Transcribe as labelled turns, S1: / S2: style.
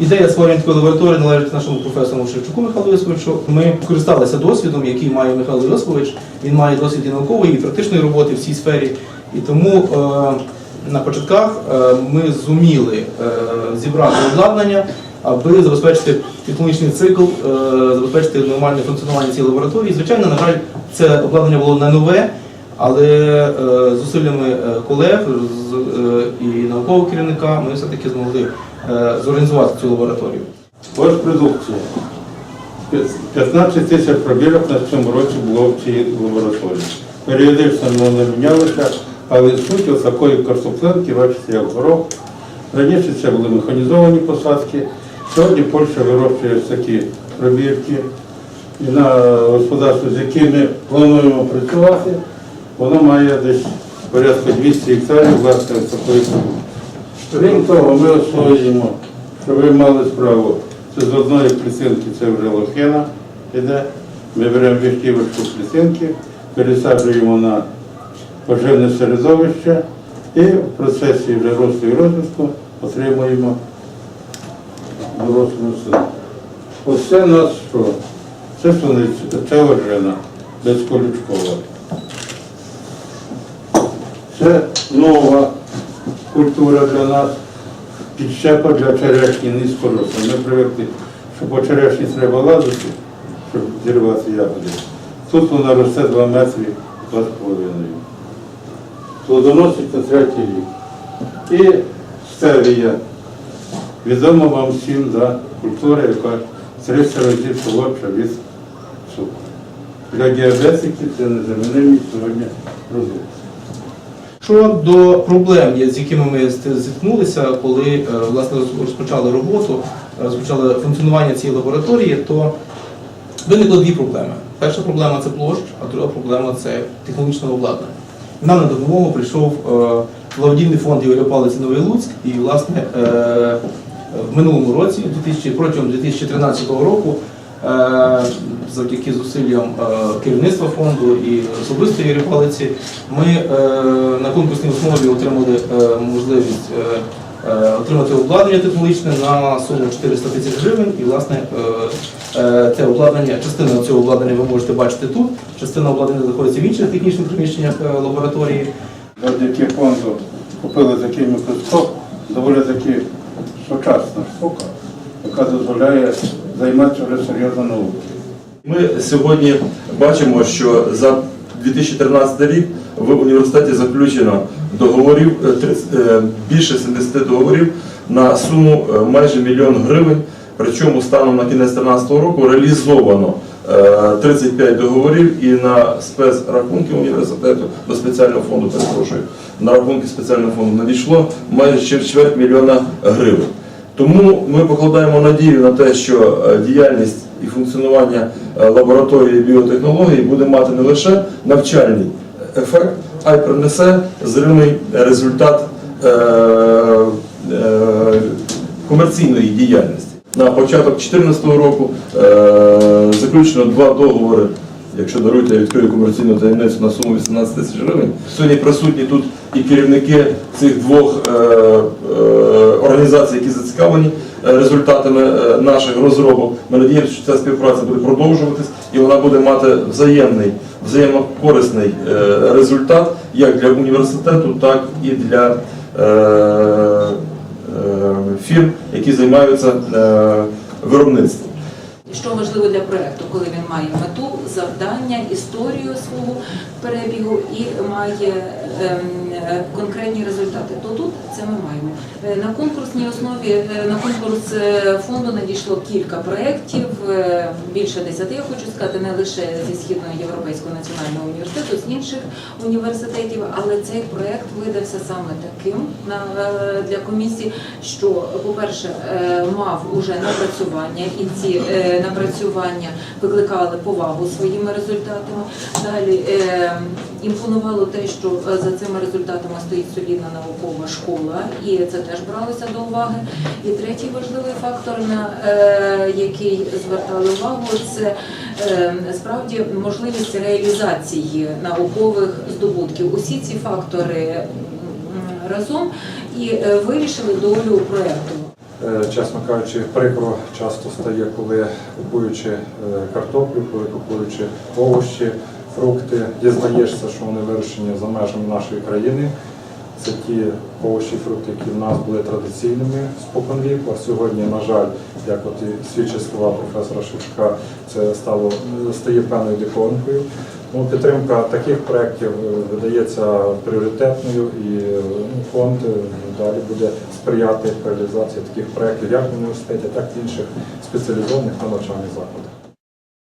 S1: Ідея створення такої лабораторії належить нашому професору Шевчуку Михайлу Йосиповичу. Ми користалися досвідом, який має Михайло Йосипович. Він має досвід і наукової, і практичної роботи в цій сфері. І тому е, на початках е, ми зуміли е, зібрати обладнання, аби забезпечити технологічний цикл, забезпечити нормальне функціонування цієї лабораторії. Звичайно, на жаль, це обладнання було не нове, але е, зусиллями е, колег е, і наукового керівника ми все-таки змогли зорганізувати цю лабораторію.
S2: Ось продукція. 15 тисяч пробірок на цьому році було в цій лабораторії. Періодично воно мінялося, але суть ось такої картоплинки, бачите, як горох. Раніше це були механізовані посадки. Сьогодні Польща вирощує такі пробірки. На господарстві, з якими плануємо працювати, воно має десь порядку 200 гектарів власне ось такої. Крім того, ми освоюємо, щоб ви мали справу. Це з одної клітинки це вже лохина йде. Ми беремо віштівочку клітинки, пересаджуємо на поживне середовище і в процесі вже росту і розвитку отримуємо дорослу рослину. Оце у нас що? Це суниця, це ожина, безколючкова. Це нова культура для нас, підщепа для черешні низькоросла. Ми привикли, що по черешні треба лазити, щоб зірвати ягоди. Тут вона росте 2 метри, 2,5. Плодоносить на третій рік. І стевія. Відома вам всім да, культура, яка 300 разів солодша від цукру. Для діабетиків це незамінимість сьогодні продукт.
S1: Щодо проблем, з якими ми зіткнулися, коли е, власне розпочали роботу, е, розпочали функціонування цієї лабораторії, то виникло дві проблеми. Перша проблема це площ, а друга проблема це технологічне обладнання. Нам на допомогу прийшов е, благодійний фонд Ігоря Палиці Новий Луцьк, і власне в минулому році, 2000, протягом 2013 року, завдяки зусиллям е, керівництва фонду і особисто Ігоря Палиці, ми е, на конкурсній основі отримали е, можливість е, е, отримати обладнання технологічне на суму 400 тисяч гривень. І власне е, е, це обладнання, частина цього обладнання ви можете бачити тут. Частина обладнання знаходиться в інших технічних приміщеннях е, лабораторії.
S2: Завдяки фонду купили такий мікроскоп, доволі таки сучасна штука, яка дозволяє займатися вже серйозно наукою.
S3: Ми сьогодні бачимо, що за 2013 рік в університеті заключено договорів е, 30, е, більше 70 договорів на суму е, майже мільйон гривень. Причому станом на кінець 2013 року реалізовано е, 35 договорів і на спецрахунки університету до спеціального фонду, перепрошую, на рахунки спеціального фонду надійшло майже чверть мільйона гривень. Тому ми покладаємо надію на те, що е, діяльність і функціонування е, лабораторії біотехнології буде мати не лише навчальний ефект, а й принесе зримий результат е, е, комерційної діяльності. На початок 2014 року е, заключено два договори. Якщо даруєте, я відкрию комерційну таємницю на суму 18 тисяч гривень. Сьогодні присутні тут і керівники цих двох організацій, які зацікавлені е, результатами е, наших розробок. Ми надіємося, що ця співпраця буде продовжуватись і вона буде мати взаємний, взаємокорисний е, результат як для університету, так і для фірм, які займаються е,
S4: Що важливо для проєкту, коли він має мету, завдання, історію свого перебігу і має ем, конкретні результати, то тут це ми маємо. Е, На конкурсній основі е, на конкурс е, фонду надійшло кілька проєктів, більше десяти, я хочу сказати, не лише зі Східного Європейського національного університету, з інших університетів, але цей проєкт видався саме таким е, для комісії, що, по-перше, е, мав уже напрацювання, і ці е, напрацювання викликали повагу своїми результатами. Далі імпонувало те, що за цими результатами стоїть солідна наукова школа, і це теж бралося до уваги. І третій важливий фактор, на який звертали увагу, це справді можливість реалізації наукових здобутків. Усі ці фактори разом і е, вирішили долю проєкту.
S5: Е, Чесно кажучи, прикро часто стає, коли купуючи е, картоплю, коли купуючи овочі, фрукти, дізнаєшся, що вони вирощені за межами нашої країни. Це ті овочі, фрукти, які в нас були традиційними спокон віку, а сьогодні, на жаль, як от і свідчать слова професора Шевчука, це стало стає певною диковинкою. Ну, підтримка таких проєктів е, видається пріоритетною і е, ну, фонд е, далі буде сприяти реалізації таких проєктів як в університеті, так і в інших спеціалізованих та навчальних закладах.